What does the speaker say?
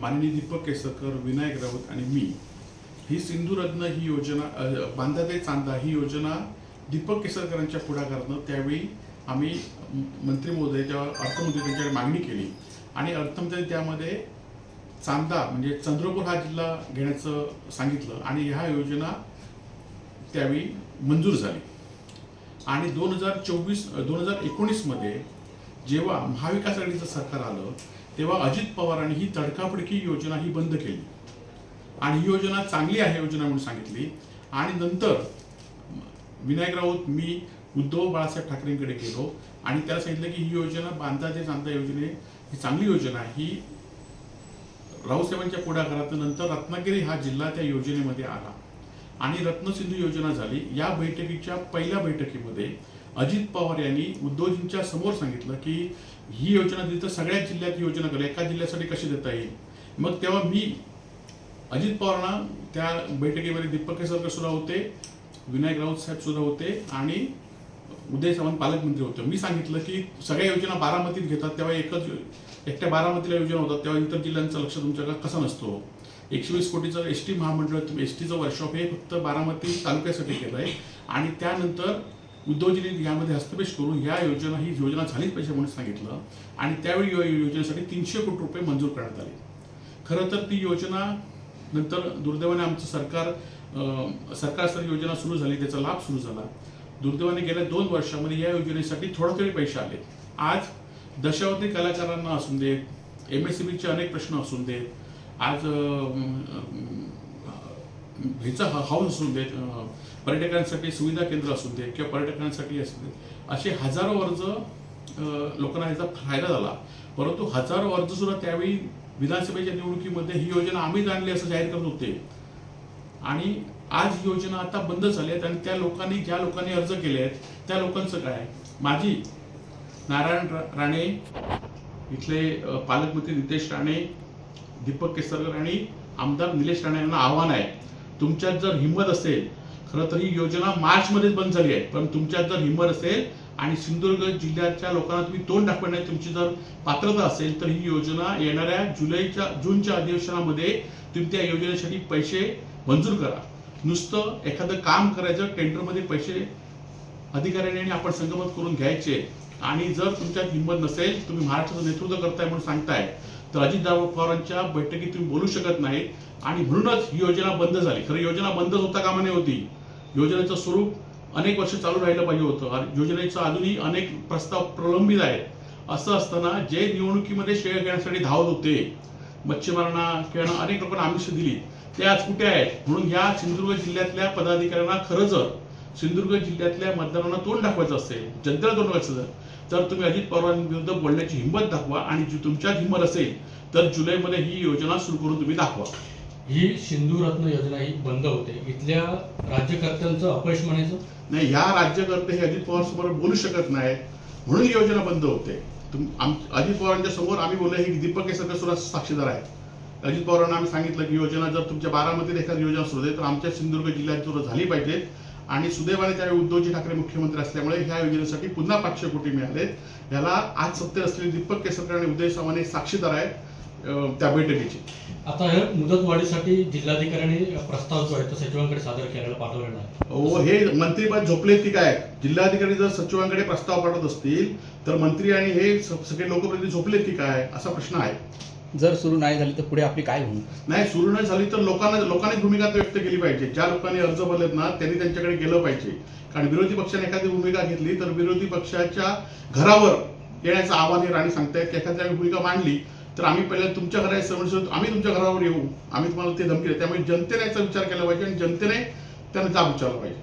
माननीय दीपक केसरकर विनायक राऊत आणि मी. ही सिंधुरत्न ही योजना अ, बांधा ते चांदा ही योजना दीपक केसरकरांच्या पुढाकारानं त्यावेळी आम्ही मंत्री महोदय अर्थमंत्री त्यांच्याकडे मागणी केली. आणि अर्थमंत्री त्यामध्ये चांदा म्हणजे चंद्रपूर हा जिल्हा घेण्याचं सांगितलं आणि ह्या योजना त्यावेळी मंजूर झाली. आणि दोन हजार चोवीस दोन हजार एकोणीसमध्ये जेव्हा महाविकास आघाडीचं सरकार आलं तेव्हा अजित पवारांनी ही तडकाफडकी योजना ही बंद केली. आणि ही योजना चांगली आहे योजना म्हणून सांगितली. आणि नंतर विनायक राऊत मी उद्धव बाळासाहेब ठाकरेंकडे गेलो. आणि त्याला सांगितलं की ही योजना बांधा ते चांदा योजने ही चांगली योजना ही राऊसाहेबांच्या पुढाकारात नंतर रत्नागिरी हा जिल्हा त्या योजनेमध्ये आला. आणि रत्नसिंधू योजना झाली. या बैठकीच्या पहिल्या बैठकीमध्ये अजित पवार यांनी उद्धवजींच्या समोर सांगितलं की ही योजना दिली तर सगळ्याच जिल्ह्यात ही योजना करा एका जिल्ह्यासाठी कशी देता येईल? मग तेव्हा मी अजित पवारांना त्या बैठकीमध्ये दीपक केसरकर सुद्धा होते विनायक राऊत साहेब सुद्धा होते आणि उदय सावंत पालकमंत्री होते. मी सांगितलं की सगळ्या योजना बारामतीत घेतात तेव्हा एकच एकट्या बारामतीला योजना होतात तेव्हा इतर जिल्ह्यांचं लक्ष तुमच्याकडे कसं नसतो? एकशे वीस कोटीचं एस टी महामंडळ एस टीचं वर्कशॉप हे फक्त बारामती तालुक्यासाठी केलं आहे आणि त्यानंतर उद्धवजींनी यामध्ये हस्तपेश करून या योजना ही योजना झालीच पाहिजे म्हणून सांगितलं. आणि त्यावेळी या योजनेसाठी तीनशे कोटी रुपये मंजूर करण्यात आले. खरं तर ती योजना नंतर दुर्दैवाने आमचं सरकार सरकारस्तरीय योजना सुरू झाली त्याचा लाभ सुरू झाला. दुर्दैवाने गेल्या दोन वर्षामध्ये या योजनेसाठी थोडे थोडे पैसे आले. आज दशावधी कलाकारांना असून देत एम एस सी बीचे अनेक प्रश्न असून देत आज ह्याचा हाऊस असू देत पर्यटकांसाठी सुविधा केंद्र असू देत किंवा पर्यटकांसाठी असू देत असे हजारो अर्ज लोकांना ह्याचा फायदा झाला. परंतु हजारो अर्ज सुद्धा त्यावेळी विधानसभेच्या निवडणुकीमध्ये ही योजना आम्हीच आणली असं जाहीर करत होते. आणि आज ही योजना आता बंद झाली आहेत आणि त्या लोकांनी ज्या लोकांनी अर्ज केले आहेत त्या लोकांचं काय? माझी नारायण राणे इथले पालकमंत्री नितेश राणे दीपक केसरकर आणि आमदार निलेश राणे यांना आव्हान आहे. तुमच्यात जर हिंमत असेल खरं तर ही योजना मार्च मध्येच बंद झाली आहे. पण तुमच्यात जर हिंमत असेल आणि सिंधुदुर्ग जिल्ह्याच्या लोकांना तुम्ही तोंड दाखवण्याची तुमची जर पात्रता असेल तर ही योजना येणाऱ्या जुलैच्या जूनच्या अधिवेशनामध्ये तुम्ही त्या योजनेसाठी पैसे मंजूर करा. नुसतं एखादं काम करायचं टेंडरमध्ये पैसे अधिकाऱ्यांनी आणि आपण संगमत करून घ्यायचे. आणि जर तुमच्यात हिंमत नसेल तुम्ही महाराष्ट्राचं नेतृत्व करताय म्हणून सांगताय तर अजित पवारांच्या बैठकीत तुम्ही बोलू शकत नाही. आणि म्हणूनच ही योजना बंद झाली. खरं योजना बंदच होता कामा नये होती. योजनेचं स्वरूप अनेक वर्ष चालू राहिलं पाहिजे होतं. आणि योजनेचं अजूनही अनेक प्रस्ताव प्रलंबित आहेत. असं असताना जे निवडणुकीमध्ये शेअर घेण्यासाठी धावत होते मच्छीमारांना किंवा अनेक लोकांना आमिष दिली. ते आज कुठे आहेत? म्हणून ह्या सिंधुदुर्ग जिल्ह्यातल्या पदाधिकाऱ्यांना खरं जर सिंधुदुर्ग जिल्ह्यातल्या मतदारांना तोंड दाखवायचं असेल जनतेला तोंड दाखवायचं असेल, तर तुम्ही अजित पवारांविरुद्ध बोलण्याची हिंमत दाखवा आणि जी तुमच्यात हिंमत असेल तर जुलैमध्ये ही योजना सुरू करून तुम्ही दाखवा. ही सिंधू रत्न योजना ही बंद होते. इथल्या राज्यकर्त्यांचं अपयश म्हणायचं? नाही या राज्यकर्ते हे अजित पवार समोर बोलू शकत नाहीत म्हणून ही योजना बंद होते. अजित पवारांच्या समोर आम्ही बोललो ही दीपक केसरकर सुद्धा साक्षीदार आहेत. अजित पवारांना आम्ही सांगितलं की योजना जर तुमच्या बारामतीत एखादी योजना सुरू आहे तर आमच्या सिंधुदुर्ग जिल्ह्यात सुरू झाली पाहिजे. आणि सुदैवाने त्यावेळी उद्धवजी ठाकरे मुख्यमंत्री असल्यामुळे ह्या योजनेसाठी पुन्हा पाचशे कोटी मिळालेत याला आज सत्तेत असलेले दीपक केसरकर आणि उदय सामंत हे साक्षीदार आहेत त्या बैठकीचे. आता हे मुदतवाढीसाठी जिल्हाधिकाऱ्यांनी प्रस्ताव जो आहे तो सचिवांकडे सादर करायला पाठवलेला आहे. हो हे मंत्रीपद झोपलेत की काय? जिल्हाधिकारी जर सचिवांकडे प्रस्ताव पाठवत असतील तर मंत्री आणि हे सगळे लोकप्रतिनिधी झोपलेत की काय? असा प्रश्न आहे. जर सुरू नाही झाली तर पुढे आपली काय होईल नाही सुरू नाही झाली तर लोकांना लोकांनी भूमिका तर व्यक्त केली पाहिजे. ज्या लोकांनी अर्ज भरलेत ना त्यांनी त्यांच्याकडे गेलं पाहिजे. कारण विरोधी पक्षाने एखादी भूमिका घेतली तर विरोधी पक्षाच्या घरावर येण्याचं आव्हान हे राणी सांगतायत की एखाद्या भूमिका मांडली तर आम्ही पहिल्या तुमच्या घरा समोर आम्ही तुमच्या घरावर येऊ. आम्ही तुम्हाला ते धमकी त्यामुळे जनतेने याचा विचार केला पाहिजे आणि जनतेने त्यांना जाब विचारला पाहिजे.